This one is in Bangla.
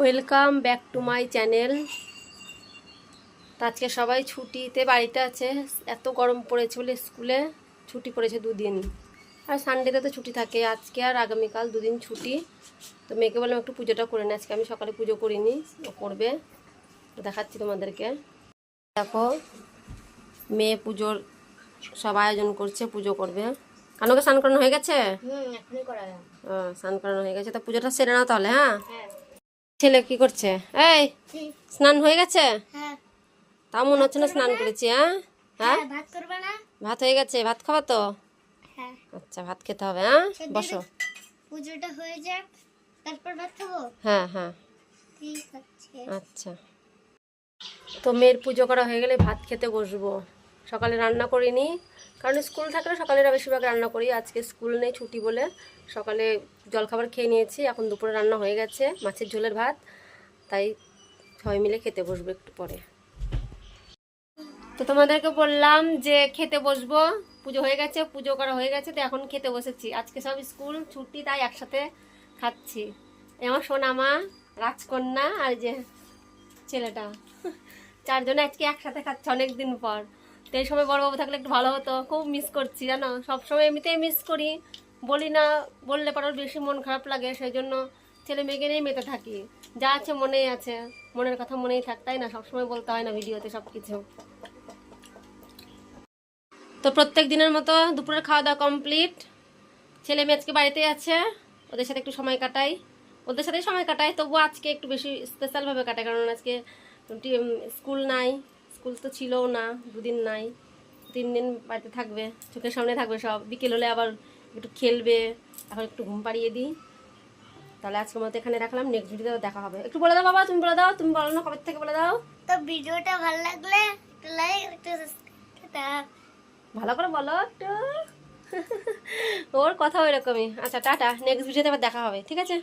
Welcome back to my channel আজকে সবাই ছুটিতে বাড়িতে আছে। এত গরম পড়েছে বলে স্কুলে ছুটি পড়েছে দুদিন। আর সানডেতে তো ছুটি থাকে। আজকে আর আগামীকাল দুদিন ছুটি। তো মেয়েকে বললাম একটু পুজোটা করে নি। আজকে আমি সকালে পুজো করিনি ও করবে। দেখাচ্ছি তোমাদেরকে। দেখো মেয়ে পুজোর সব আয়োজন করছে পুজো করবে। কানুকে স্নান করানো হয়ে গেছে? স্নান করানো হয়ে গেছে। তো পুজোটা সেরে নাও তাহলে হ্যাঁ? হ্যাঁ। ছেলে কি করছে? এই স্নান হয়ে গেছে? তা মনে হচ্ছে না স্নান করেছি হ্যাঁ? হ্যাঁ? ভাত না? ভাত হয়ে গেছে ভাত খাবা তো? হ্যাঁ। আচ্ছা ভাত খেতে হবে হ্যাঁ? বসো। পুজোটা হয়ে যাক তারপর ভাত খাব? হ্যাঁ হ্যাঁ। ঠিক আছে। আচ্ছা। তো মেয়ের পুজো করা হয়ে গেলে ভাত খেতে বসবো। সকালে রান্না করিনি। কারণ স্কুল থাকলে সকালেরা বেশিরভাগ রান্না করি। আজকে স্কুল নেই, ছুটি বলে। সকালে জলখাবার খেয়ে নিয়েছি। এখন দুপুরে রান্না হয়ে গেছে, মাছের ঝোলের ভাত। তাই সবাই মিলে খেতে বসবো একটু পরে। তো তোমাদেরকে বললাম যে খেতে বসবো। পুজো হয়ে গেছে, পুজো করা হয়ে গেছে, তো এখন খেতে বসেছি। আজকে সব স্কুল ছুটি, তাই একসাথে খাচ্ছি। আমার সোনা মা রাজকন্যা আর যে ছেলেটা। চারজনে আজকে একসাথে খাচ্ছে অনেকদিন পর। তো এই সময় বড়বাবু থাকলে একটু ভালো হতো। খুব মিস করছি, জানো? সবসময় এমনিতেই মিস করি। বলি না, বললে পর বেশি মন খারাপ লাগে সেই জন্য ছেলে মেয়েকে নিয়েই মেতে থাকি। যা আছে মনেই আছে, মনের কথা মনেই থাক, তাই না? সবসময় বলতে হয় না ভিডিওতে সব কিছু তো প্রত্যেক দিনের মতো দুপুরের খাওয়া দাওয়া কমপ্লিট ছেলে মেয়ে আজকে বাড়িতেই আছে, ওদের সাথে একটু সময় কাটাই। ওদের সাথেই সময় কাটাই তবু আজকে একটু বেশি স্পেশালভাবে কাটাই, কারণ আজকে স্কুল নাই। স্কুল তো ছিলও না দুদিন নাই তিন দিন বাড়িতে থাকবে চোখের সামনে থাকবে সব। বিকেল হলে আবার একটু খেলবে এখন একটু ঘুম পাড়িয়ে দিই। তাহলে আজকের মতো এখানে রাখলাম নেক্সট ভিডিওতে দেখা হবে। একটু বলে দাও বাবা তুমি বলে দাও তুমি বলো না কবে থেকে বলে দাও। তো ভিডিওটা ভালো লাগলে একটু লাইক একটু সাবস্ক্রাইব ভালো করে বলো একটু। ওর কথা ওই রকমই। আচ্ছা টাটা নেক্সট ভিডিওতে আবার দেখা হবে ঠিক আছে?